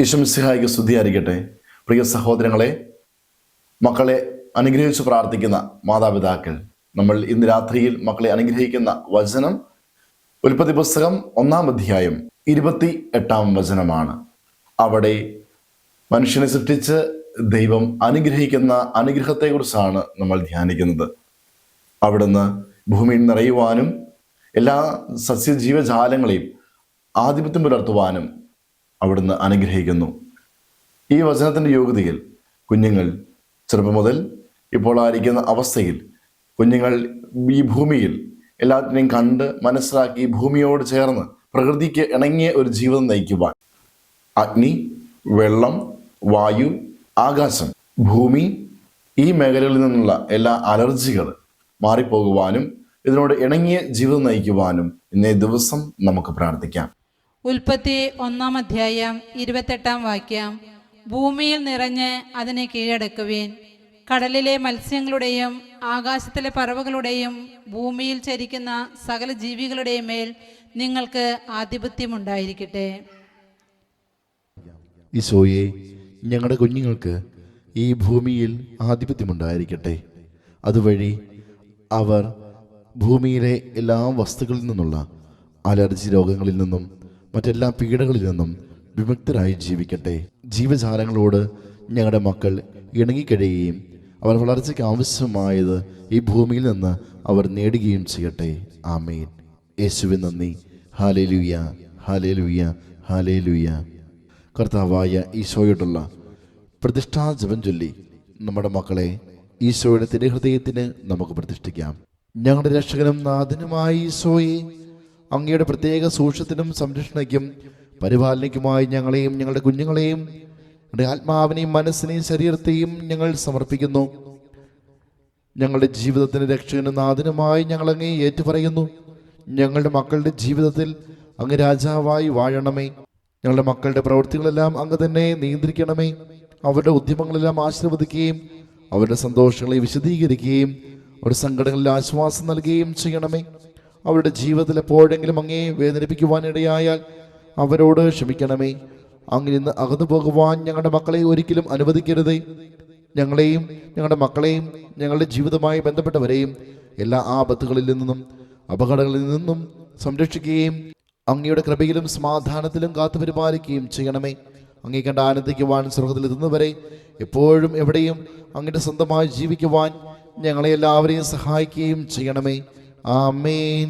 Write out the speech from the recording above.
യശംസിഹായിക്ക് സ്തുതിയായിരിക്കട്ടെ. പ്രിയ സഹോദരങ്ങളെ മക്കളെ അനുഗ്രഹിച്ച് പ്രാർത്ഥിക്കുന്ന മാതാപിതാക്കൾ നമ്മൾ ഇന്ന് രാത്രിയിൽ മക്കളെ അനുഗ്രഹിക്കുന്ന വചനം ഉൽപ്പത്തി പുസ്തകം ഒന്നാം അധ്യായം ഇരുപത്തി എട്ടാം വചനമാണ്. അവിടെ മനുഷ്യനെ സൃഷ്ടിച്ച് ദൈവം അനുഗ്രഹിക്കുന്ന അനുഗ്രഹത്തെക്കുറിച്ചാണ് നമ്മൾ ധ്യാനിക്കുന്നത്. അവിടുന്ന് ഭൂമിയിൽ നിറയുവാനും എല്ലാ സസ്യജീവജാലങ്ങളെയും ആധിപത്യം പുലർത്തുവാനും അവിടുന്ന് അനുഗ്രഹിക്കുന്നു. ഈ വചനത്തിന്റെ യോഗ്യതയിൽ കുഞ്ഞുങ്ങൾ ചെറുപ്പം മുതൽ ഇപ്പോൾ ആയിരിക്കുന്ന അവസ്ഥയിൽ കുഞ്ഞുങ്ങൾ ഈ ഭൂമിയിൽ എല്ലാത്തിനെയും കണ്ട് മനസ്സിലാക്കി ഭൂമിയോട് ചേർന്ന് പ്രകൃതിക്ക് ഇണങ്ങിയ ഒരു ജീവിതം നയിക്കുവാൻ. അഗ്നി വെള്ളം വായു ആകാശം ഭൂമി ഈ മേഖലകളിൽ നിന്നുള്ള എല്ലാ അലർജികൾ മാറിപ്പോകുവാനും ഇതിനോട് ഇണങ്ങിയ ജീവിതം നയിക്കുവാനും ഇന്നേ ദിവസം നമുക്ക് പ്രാർത്ഥിക്കാം. ഉൽപ്പത്തി ഒന്നാം അധ്യായം ഇരുപത്തെട്ടാം വാക്യം. ഭൂമിയിൽ നിറഞ്ഞ് അതിനെ കീഴടക്കുവീൻ. കടലിലെ മത്സ്യങ്ങളുടെയും ആകാശത്തിലെ പറവകളുടെയും ഭൂമിയിൽ ചരിക്കുന്ന സകല ജീവികളുടെയും മേൽ നിങ്ങൾക്ക് ആധിപത്യമുണ്ടായിരിക്കട്ടെ. ഈശോയെ ഞങ്ങളുടെ കുഞ്ഞുങ്ങൾക്ക് ഈ ഭൂമിയിൽ ആധിപത്യമുണ്ടായിരിക്കട്ടെ. അതുവഴി അവർ ഭൂമിയിലെ എല്ലാ വസ്തുക്കളിൽ നിന്നുള്ള അലർജി രോഗങ്ങളിൽ നിന്നും മറ്റെല്ലാ പീഡകളിൽ നിന്നും വിമുക്തരായി ജീവിക്കട്ടെ. ജീവജാലങ്ങളോട് ഞങ്ങളുടെ മക്കൾ ഇണങ്ങിക്കഴിയുകയും അവർ വളർച്ചയ്ക്ക് ആവശ്യമായത് ഈ ഭൂമിയിൽ നിന്ന് അവർ നേടുകയും ചെയ്യട്ടെ. ആമേൻ. യേശുവിൻ നന്ദി. ഹാലേ ലുയ്യ ഹാലേ ലുയ്യ ഹാലേ ലുയ്യ കർത്താവായ ഈശോയോടുള്ള പ്രതിഷ്ഠാ ജപം ചൊല്ലി നമ്മുടെ മക്കളെ ഈശോയുടെ തിരുഹൃദയത്തിന് നമുക്ക് പ്രതിഷ്ഠിക്കാം. ഞങ്ങളുടെ രക്ഷകനും നാഥനുമായ ഈശോയെ അങ്ങയുടെ പ്രത്യേക സൂക്ഷ്യത്തിനും സംരക്ഷണയ്ക്കും പരിപാലനയ്ക്കുമായി ഞങ്ങളെയും ഞങ്ങളുടെ കുഞ്ഞുങ്ങളെയും ഞങ്ങളുടെ ആത്മാവിനെയും മനസ്സിനെയും ശരീരത്തെയും ഞങ്ങൾ സമർപ്പിക്കുന്നു. ഞങ്ങളുടെ ജീവിതത്തിന് രക്ഷകനും നാഥനുമായി ഞങ്ങൾ ഏറ്റുപറയുന്നു. ഞങ്ങളുടെ മക്കളുടെ ജീവിതത്തിൽ അങ്ങ് രാജാവായി വാഴണമേ. ഞങ്ങളുടെ മക്കളുടെ പ്രവൃത്തികളെല്ലാം അങ്ങ് തന്നെ നിയന്ത്രിക്കണമേ. അവരുടെ ഉദ്യമങ്ങളെല്ലാം ആശീർവദിക്കുകയും അവരുടെ സന്തോഷങ്ങളെ വിശദീകരിക്കുകയും അവരുടെ സങ്കടങ്ങളിൽ ആശ്വാസം നൽകുകയും ചെയ്യണമേ. അവരുടെ ജീവിതത്തിൽ എപ്പോഴെങ്കിലും അങ്ങേ വേദനിപ്പിക്കുവാനിടയായാൽ അവരോട് ക്ഷമിക്കണമേ. അങ്ങനെ നിന്ന് അകന്നു പോകുവാൻ ഞങ്ങളുടെ മക്കളെ ഒരിക്കലും അനുവദിക്കരുതേ. ഞങ്ങളെയും ഞങ്ങളുടെ മക്കളെയും ഞങ്ങളുടെ ജീവിതവുമായി ബന്ധപ്പെട്ടവരെയും എല്ലാ ആപത്തുകളിൽ നിന്നും അപകടങ്ങളിൽ നിന്നും സംരക്ഷിക്കുകയും അങ്ങയുടെ കൃപയിലും സമാധാനത്തിലും കാത്തു പരിപാലിക്കുകയും ചെയ്യണമേ. അങ്ങേ കണ്ട് ആനന്ദിക്കുവാൻ സ്വർഗത്തിലെത്തുന്നവരെ എപ്പോഴും എവിടെയും അങ്ങയുടെ സ്വന്തമായി ജീവിക്കുവാൻ ഞങ്ങളെ എല്ലാവരെയും സഹായിക്കുകയും ചെയ്യണമേ. ആമേൻ